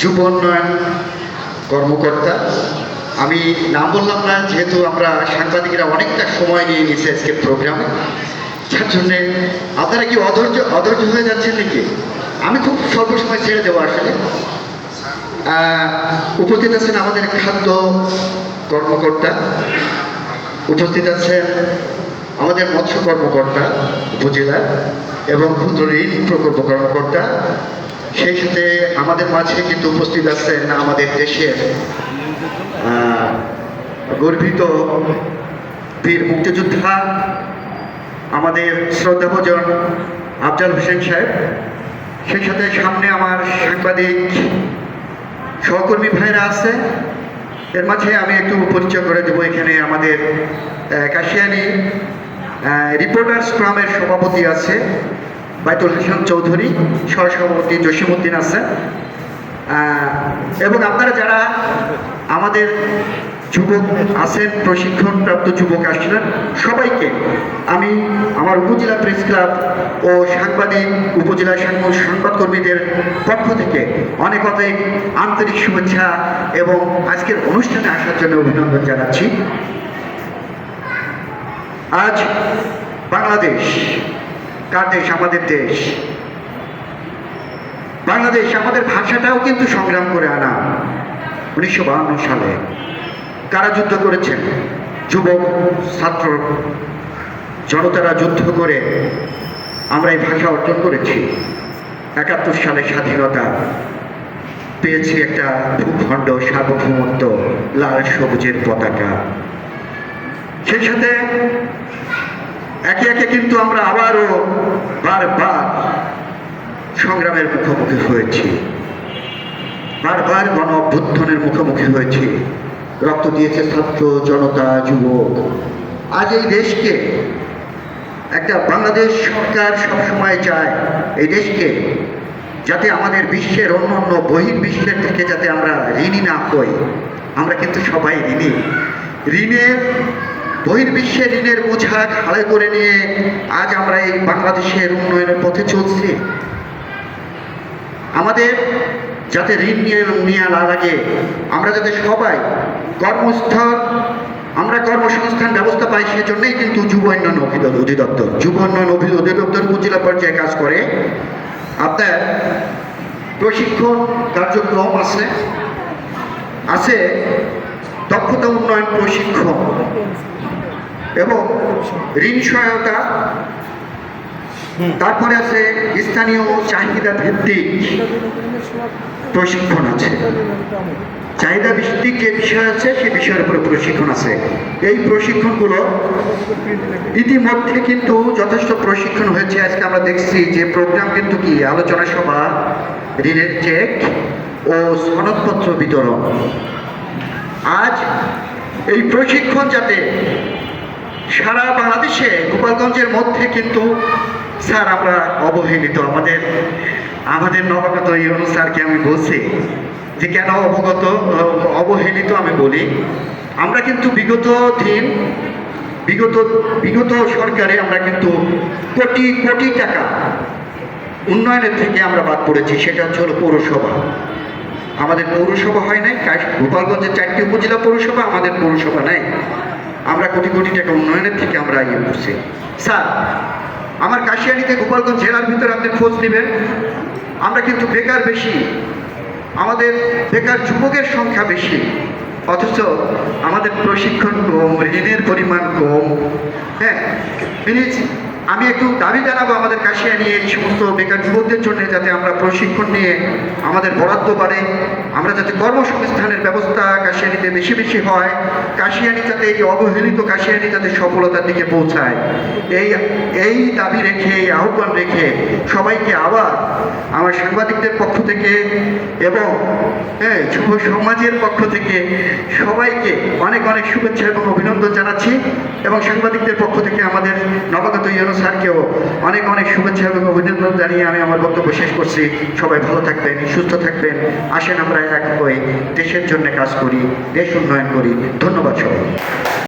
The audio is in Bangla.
যুব উন্নয়ন কর্মকর্তা। আমি নাম বললাম না, যেহেতু আমরা সাংবাদিকরা অনেকটা সময় নিয়ে নিয়েছি আজকে প্রোগ্রামে। যার জন্যে আপনারা কি অধৈর্য অধৈর্য হয়ে যাচ্ছেন নাকি? আমি খুব স্বল্প সময় ছেড়ে দেবো আসলে। উপস্থিত আছেন আমাদের খাদ্য কর্মকর্তা। উপস্থিত আছেন আমাদের মৎস্য কর্মকর্তা উপজেলার এবং ক্ষুদ্র ঋণ প্রকল্প কর্মকর্তা। সেই সাথে আমাদের মাঝে কিন্তু উপস্থিত আছেন আমাদের দেশের গর্বিত বীর মুক্তিযোদ্ধা আমাদের শ্রদ্ধাভোজন আফজাল হোসেন সাহেব। সেই সাথে সামনে আমার সাংবাদিক সহকর্মী ভাইরা আছে। এর মাঝে আমি একটু পরিচয় করে দেবো এখানে আমাদের কাশিয়ানি রিপোর্টার্স ক্লাবের সভাপতি আছে। বাইতুল হাসান চৌধুরী, সহসভাপতি জসিমুদ্দিন আছে। এবং আপনারা যারা আমাদের যুবক আছেন, প্রশিক্ষণপ্রাপ্ত যুবক আসছিলেন, সবাইকে আমি আমার উপজেলা প্রেস ক্লাব ও সাংবাদিক, উপজেলা সাংবাদ সংবাদকর্মীদের পক্ষ থেকে অনেক অনেক আন্তরিক শুভেচ্ছা এবং আজকের অনুষ্ঠানে আসার জন্য অভিনন্দন জানাচ্ছি। আজ বাংলাদেশ কার দেশ? আমাদের দেশ। বাংলাদেশ, আমাদের ভাষাটাও কিন্তু সংগ্রাম করে আনা। উনিশশো সালে কারা যুদ্ধ করেছেন? যুবক, ছাত্র, জনতারা যুদ্ধ করে আমরা এই ভাষা অর্জন করেছি। একাত্তর সালে স্বাধীনতা পেয়েছি একটা ভূখণ্ড, সার্বভৌমত্ব, লাল সবুজের পতাকা। সেই সাথে একে একে কিন্তু আমরা আবারও বারবার সংগ্রামের মুখোমুখি হয়েছি। বারবার গণ অভ্যুত্থানের মুখোমুখি হয়েছি। রক্ত দিয়েছে ছাত্র, জনতা, যুবক। আজ এই দেশকে একটা বাংলাদেশ সরকার সবসময় চায়, এই দেশকে যাতে আমাদের বিশ্বের অন্য অন্য বহির্বিশ্বের থেকে যাতে আমরা ঋণী না হই। আমরা কিন্তু সবাই ঋণী। ঋণের বহির্বিশ্বের ঋণের বোঝা ঘাড়ে করে নিয়ে আজ আমরা এই বাংলাদেশের উন্নয়নের পথে চলছি। আমাদের যাতে ঋণ নিয়ে নেওয়া না লাগে, আমরা যাতে সবাই কর্মস্থল, আমরা কর্মসংস্থান ব্যবস্থা পাই, সেজন্যই কিন্তু যুব উন্নয়ন অধিদপ্তর যুব উন্নয়ন অধিদপ্তর উপজেলা পর্যায়ে কাজ করে। আপনার প্রশিক্ষণ কার্যক্রম আছে। আছে দক্ষতা উন্নয়ন প্রশিক্ষণ এবং ঋণ সহায়তা, তারপরে আছে স্থানীয় চাহিদা ভিত্তিক প্রশিক্ষণ আছে। চাহিদা ভিত্তিক যে বিষয় আছে সে বিষয়ের উপরে প্রশিক্ষণ আছে। এই প্রশিক্ষণগুলো ইতিমধ্যে কিন্তু যথেষ্ট প্রশিক্ষণ হয়েছে। আজকে আমরা দেখছি যে প্রোগ্রাম কিন্তু কি? আলোচনা সভা, ঋণের চেক ও সনদপত্র বিতরণ। আজ এই প্রশিক্ষণ যাতে সারা বাংলাদেশে, গোপালগঞ্জের মধ্যে কিন্তু, স্যার আমরা অবহেলিত। আমাদের আমাদের নবাগত ইউনু স্যারকে আমি বলছি যে কেন অবগত, অবহেলিত আমি বলি। আমরা কিন্তু বিগত দিন, বিগত বিগত সরকারে আমরা কিন্তু কোটি কোটি টাকা উন্নয়নের থেকে আমরা বাদ পড়েছি, সেটা হচ্ছে হলো পৌরসভা। আমাদের পৌরসভা হয় নাই। গোপালগঞ্জের চারটি উপজেলা পৌরসভা, আমাদের পৌরসভা নাই। আমরা কোটি কোটি টাকা উন্নয়নের থেকে আমরা ইয়ে করছি স্যার, আমার কাশিয়ানিতে গোপালগঞ্জ জেলার ভিতরে আপনি খোঁজ নেবেন। আমরা কিন্তু বেকার বেশি। আমাদের বেকার যুবকের সংখ্যা বেশি। অথচ আমাদের প্রশিক্ষণ কম, ঋণের পরিমাণ কম। হ্যাঁ প্লিজ আমি একটু দাবি জানাব আমাদের কাশিয়ানি এই সমস্ত বেকার যুবকদের জন্য যাতে আমরা প্রশিক্ষণ নিয়ে আমাদের বরাদ্দ বাড়ে। আমরা যাতে কর্মসংস্থানের ব্যবস্থা কাশিয়ানিতে বেশি বেশি হয়, কাশিয়ানি যাতে এই অবহেলিত কাশিয়ানি যাতে সফলতার দিকে পৌঁছায়। এই এই দাবি রেখে, এই আহ্বান রেখে সবাইকে আবার আমার সাংবাদিকদের পক্ষ থেকে এবং হ্যাঁ যুব সমাজের পক্ষ থেকে সবাইকে অনেক অনেক শুভেচ্ছা এবং অভিনন্দন জানাচ্ছি এবং সাংবাদিকদের পক্ষ থেকে আমাদের নবাগত ইউনো স্যারকেও অনেক অনেক শুভেচ্ছা এবং অভিনন্দন জানিয়ে আমি আমার বক্তব্য শেষ করছি। সবাই ভালো থাকবেন, সুস্থ থাকবেন। আসেন আমরা এক হয়ে দেশের জন্য কাজ করি, দেশ উন্নয়ন করি। ধন্যবাদ সবাই